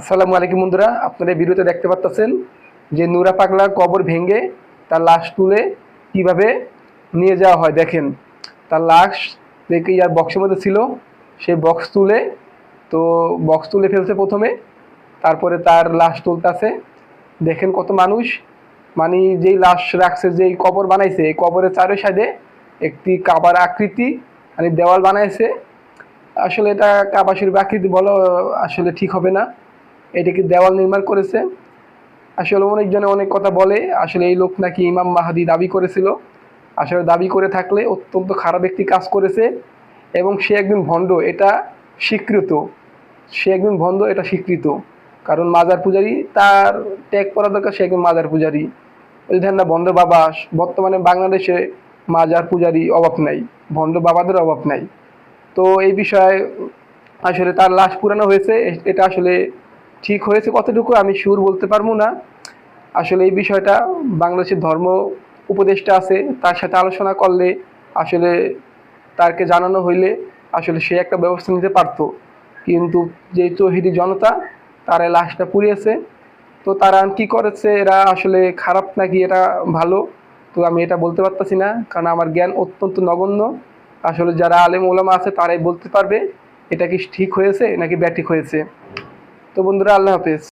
আসসালামু আলাইকুম বন্ধুরা, আপনারা ভিডিওতে দেখতে পাচ্ছেন যে নুরা পাগলার কবর ভেঙে তার লাশ তুলে কীভাবে নিয়ে যাওয়া হয়। দেখেন, তার লাশ দেখে ইয়ার বক্সের মধ্যে ছিল, সেই বক্স তুলে, তো বক্স তুলে ফেলছে প্রথমে, তারপরে তার লাশ তুলতেছে। দেখেন কত মানুষ মানে যেই লাশ রাখছে, যেই কবর বানাইছে, এই কবরের চারো সাইডে একটি কাবার আকৃতি মানে দেওয়াল বানাইছে। আসলে এটা কাবা আকৃতি বলো, আসলে ঠিক হবে না। এটাকে দেওয়াল নির্মাণ করেছে? আসলে অনেকজনে অনেক কথা বলে, আসলে এই লোক নাকি ইমাম মাহাদি দাবি করেছিল। আসলে দাবি করে থাকলে অত্যন্ত খারাপ একটি কাজ করেছে এবং সে একজন ভণ্ড, এটা স্বীকৃত। সে একজন ভণ্ড, এটা স্বীকৃত। কারণ মাজার পূজারি, তার ট্যাগ করা দরকার, সে একজন মাজার পূজারি। ওই ধ্যান না, ভণ্ড বাবা, বর্তমানে বাংলাদেশে মাজার পূজারি অভাব নাই, ভণ্ড বাবাদের অভাব নাই। তো এই বিষয়ে আসলে তার লাশ পুরানো হয়েছে এটা আসলে ঠিক হয়েছে কতটুকু আমি সুর বলতে পারব না। আসলে এই বিষয়টা বাংলাদেশের ধর্ম উপদেষ্টা আছে, তার সাথে আলোচনা করলে আসলে তারকে জানানো হইলে আসলে সে একটা ব্যবস্থা নিতে পারতো। কিন্তু যে তহিদি জনতা, তারা লাশটা পুড়িয়েছে, তো তারা কি করেছে, এরা আসলে খারাপ নাকি এটা ভালো? তো আমি এটা বলতে পারতাছি না, কারণ আমার জ্ঞান অত্যন্ত নগণ্য। আসলে যারা আলেম ওলামা আছে, তারাই বলতে পারবে, এটা কি ঠিক হয়েছে নাকি ব্যাটিক হয়েছে। তো বন্ধুরা আল্লাহ হাফেজ।